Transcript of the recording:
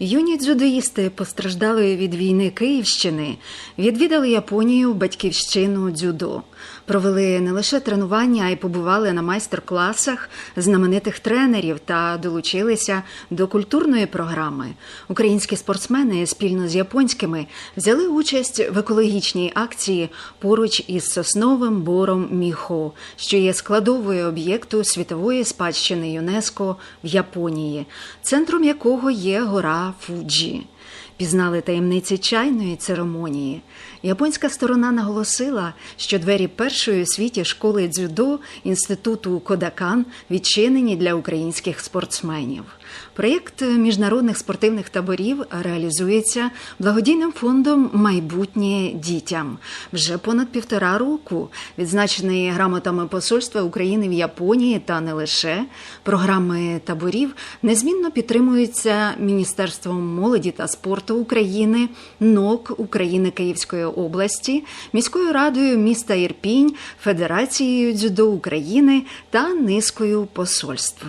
Юні дзюдоїсти постраждалої від війни Київщини відвідали Японію, батьківщину дзюдо. Провели не лише тренування, а й побували на майстер-класах знаменитих тренерів та долучилися до культурної програми. Українські спортсмени спільно з японськими взяли участь в екологічній акції поруч із сосновим бором Міхо, що є складовою об'єкту світової спадщини ЮНЕСКО в Японії, центром якого є гора fudir. Пізнали таємниці чайної церемонії. Японська сторона наголосила, що двері першої у світі школи дзюдо інституту Кодакан відчинені для українських спортсменів. Проєкт міжнародних спортивних таборів реалізується благодійним фондом Майбутнє дітям вже понад півтора року, відзначений грамотами Посольства України в Японії та не лише програми таборів незмінно підтримуються Міністерством молоді та спорту України, НОК України Київської області, міською радою міста Ірпінь, Федерацією дзюдо України та низкою посольств.